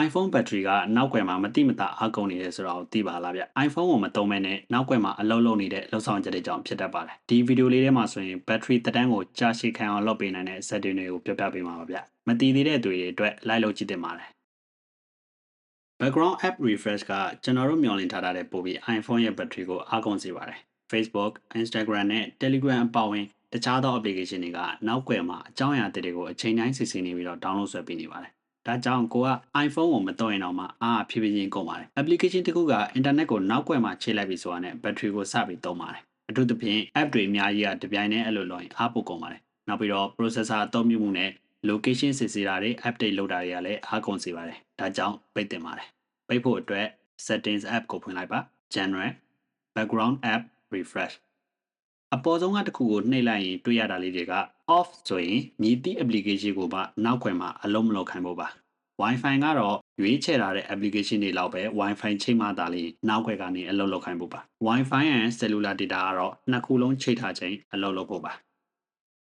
iPhone ဘက်ထရီကနောက်ွယ်မှာမတိမတာအားကုန်နေတယ်ဆိုတာကိုသိပါလားဗျ iPhone ကိုမသုံးမဲနဲ့နောက်ွယ်မှာအလုပ်လုပ်နေတဲ့လှုပ်ဆောင်ချက်တွေကြောင့်ဖြစ်တတ်ပါတယ်ဒီဗီဒီယိုလေးထဲမှာဆိုရင်ဘက်ထရီတက်တန်းကိုကြာရှည်ခံအောင်လုပ်ပေးနိုင်တဲ့ setting တွေကိုပြောပြပေးမှာပါဗျမတည်သေးတဲ့တွေအတွက်လိုက်လုပ်ကြည့်တင်ပါတယ် background app refresh ကကျွန်တော်တို့မျှော်လင့်ထားတဲ့ပို့ပြီး iPhone ရဲ့ဘက်ထရီကိုအားကုန်စေပါတယ် Facebook, Instagram နဲ့ Telegram အပါအဝင်တခြားသော application တွေကနောက်ွယ်မှာအကြောင်းအရာတွေကိုအချိန်တိုင်းစစ်ဆေးနေပြီးတော့ download ဆွဲပေးနေပါတယ် ဒါကြောင့်ကိုက iPhone ကိုမသုံးရင်တော့မှအားဖြည်းဖြည်းချင်းကုန်ပါတယ် application တစ်ခုက internet ကိုနောက်ွယ်မှာချိန်လိုက်ပြီဆိုတာနဲ့ battery ကိုစပြီးသုံးပါတယ်အထူးသဖြင့် app တွေအများကြီးကတပြိုင်တည်းအဲ့လိုလုပ်ရင်အားပိုကုန်ပါတယ်နောက်ပြီးတော့ processor အသုံးပြုမှုနဲ့ location စစ်ဆေးတာတွေ update လုပ်တာတွေကလည်းအားကုန်စေပါတယ်ဒါကြောင့်ပိတ်တင်ပါတယ်ပိတ်ဖို့အတွက် settings app ကိုဖွင့်လိုက်ပါ general background app refresh အပေါ်ဆုံးကတစ်ခုကိုနှိပ်လိုက်ရင်တွေ့ရတာလေးတွေက off ဆိုရင်မြည်သည့် application ကိုမှနောက်ခွင်မှာအလုံးမလုပ်ခိုင်းဖို့ပါ Wi-Fi ကတော့ရွေးချယ်ထားတဲ့ application တွေလောက်ပဲ Wi-Fi ချိန်မှသာလျှင်နောက်ခွဲကနေအလုပ်လုပ်ခိုင်းဖို့ပါ Wi-Fi and cellular data ကတော့နှစ်ခုလုံးချိန်ထားချိန်အလုပ်လုပ်ဖို့ပါ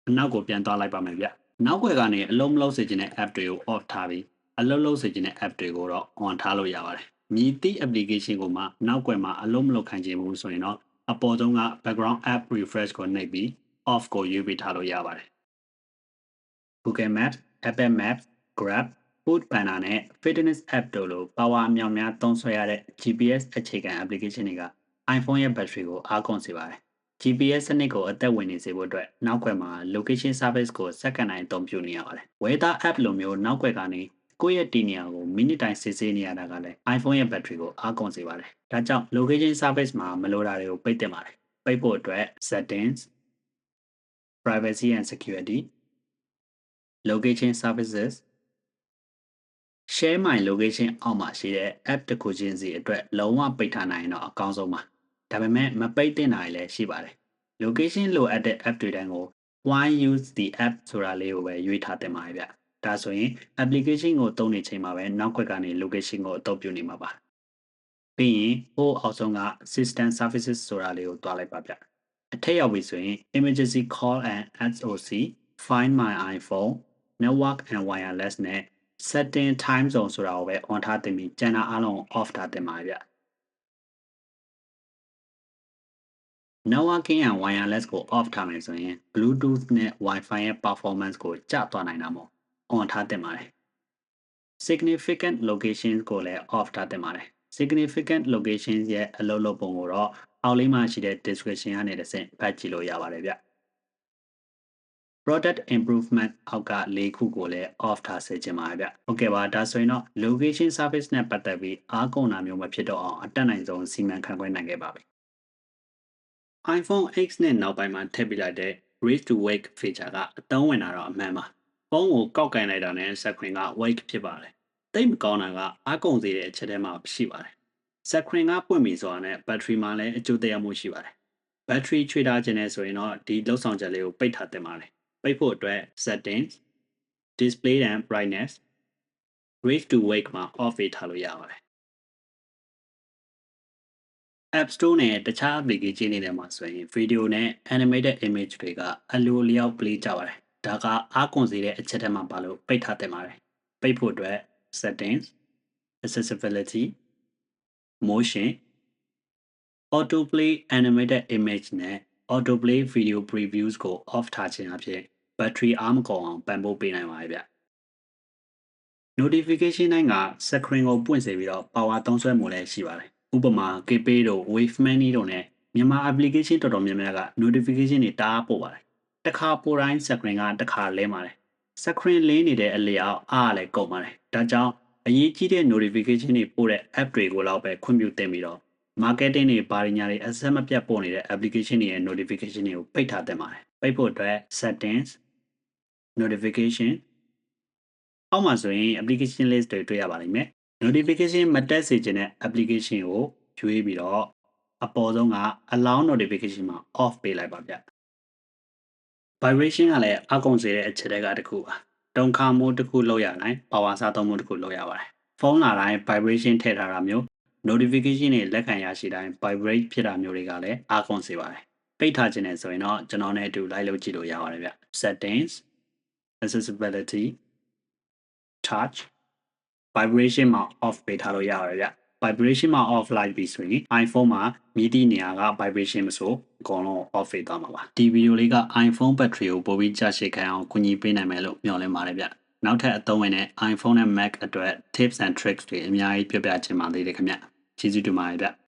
အနောက်ကိုပြန်သွားလိုက်ပါမယ်ဗျနောက်ခွဲကနေအလုံးမလုပ်စေချင်တဲ့ app တွေကို off ထားပြီးအလုပ်လုပ်စေချင်တဲ့ app တွေကိုတော့ on ထားလို့ရပါတယ်မြည်သည့် application ကိုမှနောက်ွယ်မှာအလုံးမလုပ်ခိုင်းခြင်းဘူးဆိုရင်တော့အပေါ်ဆုံးက background app refresh ကိုနှိပ်ပြီး off ကိုရွေးပြီးထားလို့ရပါတယ် Google Maps, Apple Maps, Grab, Food Panda နဲ့ Fitness App တို့လို power အမြောက်များသုံးစွဲရတဲ့ GPS အခြေခံ application တွေက iPhone ရဲ့ battery ကိုအားကုန်စေပါတယ်။ GPS စနစ်ကိုအသက်ဝင်နေစေဖို့အတွက်နောက်ွယ်မှာ location service ကိုစက္ကန့်တိုင်းအသုံးပြုနေရပါတယ်။ Weather App လိုမျိုးနောက်ွယ်ကနေကိုယ့်ရဲ့တည်နေရာကိုမိနစ်တိုင်းစစ်ဆေးနေရတာကလည်း iPhone ရဲ့ battery ကိုအားကုန်စေပါတယ်။ဒါကြောင့် location service မှာမလိုတာတွေကိုပိတ်တင်ပါတယ်။ပိတ်ဖို့အတွက် settings privacy and security location services share my location အောက်မှာရှိတဲ့ app တစ်ခုချင်းစီအတွက်လုံးဝပိတ်ထားနိုင်ရင်တော့အကောင်းဆုံးပါဒါပေမဲ့မပိတ်သင့်တာလည်းရှိပါတယ် location လိုအပ်တဲ့ app တွေတိုင်းကို why use the app ဆိုတာလေးကိုပဲရွေးထားတင်ပါတယ်ဗျဒါဆိုရင် application ကိုသုံးနေချိန်မှာပဲနောက်ခွက်ကနေ location ကိုအသုံးပြုနေမှာပါပြီးရင်ဟိုအောက်ဆုံးက system services ဆိုတာလေးကိုတွားလိုက်ပါဗျအထက်ရောက်ပြီဆိုရင် emergency call and SOC find my iphone network and wireless နဲ့ setting time zone ဆိုတာကိုပဲ on ထားတင်ပြီးကျန်တာအားလုံး off ထားတင်ပါဗျ networking and wireless ကို off ထားမယ်ဆိုရင် bluetooth နဲ့ wifi ရဲ့ performance ကိုကျသွားနိုင်တာမို့ on ထားတင်ပါတယ် significant location ကိုလည်း off ထားတင်ပါတယ် significant location ရဲ့အလုပ်လုပ်ပုံကိုတော့အောက်လေးမှာရှိတဲ့ description ကနေတစ်ဆင့်ဖတ်ကြည့်လို့ရပါတယ်ဗျ product improvement အောက်က၄ခုကိုလည်း off ထားစေချင်ပါတယ်ဗျ။ Okay ပါဒါဆိုရင်တော့ location service နဲ့ပတ်သက်ပြီးအားကုန်တာမျိုးမဖြစ်တော့အောင်အတက်နိုင်ဆုံးစီမံခန့်ခွဲနိုင်ခဲ့ပါပြီ။ iPhone X နဲ့နောက်ပိုင်းမှာထည့်ပေးလိုက်တဲ့ Raise to Wake feature ကအသုံးဝင်တာတော့အမှန်ပါ။ဖုန်းကိုကောက်ကင်လိုက်တာနဲ့ screen က wake ဖြစ်ပါတယ်။တိတ်မကောင်းတာကအားကုန်စေတဲ့အချက်ထဲမှာရှိပါတယ်။ screen ကပွင့်ပြီဆိုတာနဲ့ battery မှာလည်းအကျိုးသက်ရောက်မှုရှိပါတယ်။ battery ချွေထားခြင်းနဲ့ဆိုရင်တော့ဒီလောက်ဆောင်ချက်လေးကိုပိတ်ထားတင်ပါတယ် ပိတ်ဖို့အတွက် settings display and brightness raise to wake မှာ off ပေးထားလို့ရပါတယ် App Store နဲ့တခြား application တွေထဲမှာဆိုရင် video နဲ့ animated image တွေကအလိုလျောက် play ကြပါတယ်ဒါကအားကွန်စေတဲ့အချက်ထဲမှာပါလို့ပိတ်ထားတင်ပါတယ်ပိတ်ဖို့အတွက် settings accessibility motion autoplay animated image နဲ့ autoplay video previews ကို off ထားခြင်းအဖြစ် battery အားမကုန်အောင်ပံ့ပိုးပေးနိုင်ပါတယ်ဗျ notification တိုင်းက screen ကိုပွင့်စေပြီးတော့ power သုံးစွဲမှုလည်းရှိပါတယ်ဥပမာ KPay တို့ Wave Money တို့နဲ့မြန်မာ application တော်တော်များများက notification တွေတအားပို့ပါတယ်တခါပို့တိုင်း screen ကတခါလဲပါတယ် screen လင်းနေတဲ့အလျောက်အားလည်းကုန်ပါတယ်ဒါကြောင့်အရေးကြီးတဲ့ notification တွေပို့တဲ့ app တွေကိုတော့ပဲခွင့်ပြုသင့်ပြီးတော့ marketing တွေဘာတွေညာတွေအဆက်မပြတ်ပို့နေတဲ့ application တွေရဲ့ notification တွေကိုပိတ်ထားသင့်ပါတယ်ပိတ်ဖို့အတွက် settings notification အောက်မှာဆိုရင် application list တွေတွေ့ရပါလိမ့်မယ် notification မတက်စေချင်တဲ့ application ကိုရွေးပြီးတော့အပေါ်ဆုံးက allow notification မှာ off ပေးလိုက်ပါဗျ vibration ကလည်းအကုန်စေတဲ့အချက်တွေကတစ်ခုပါတုံခါမှုတစ်ခုလောက်ရတိုင်း power စားသုံးမှုတစ်ခုလောက်ရပါတယ်ဖုန်းလာတိုင်း vibration ထည့်ထားတာမျိုး notification တွေလက်ခံရရှိတိုင်း vibrate ဖြစ်တာမျိုးတွေကလည်းအားကုန်စေပါတယ်ပိတ်ထားခြင်းနဲ့ဆိုရင်တော့ကျွန်တော်နဲ့အတူလိုက်လုပ်ကြည့်လို့ရပါတယ်ဗျ settings accessibility touch vibration မှာ off ပေးထားလို့ရပါတယ်ဗျ vibration မှာ off လိုက်ပြီဆိုရင် iPhone မှာမြည်သည့်နေရာက vibration မဆိုအကုန်လုံး off ပေးသွားမှာပါဒီဗီဒီယိုလေးက iPhone battery ကိုပိုပြီးကြာရှည်ခံအောင်ကူညီပေးနိုင်မယ်လို့မျှော်လင့်ပါတယ်ဗျနောက်ထပ်အသုံးဝင်တဲ့ iPhone နဲ့ Mac အတွက် tips and tricks တွေအများကြီးပြောပြချင်ပါသေးတယ်ခင်ဗျ ကျေးဇူးတင်ပါတယ်ဗျ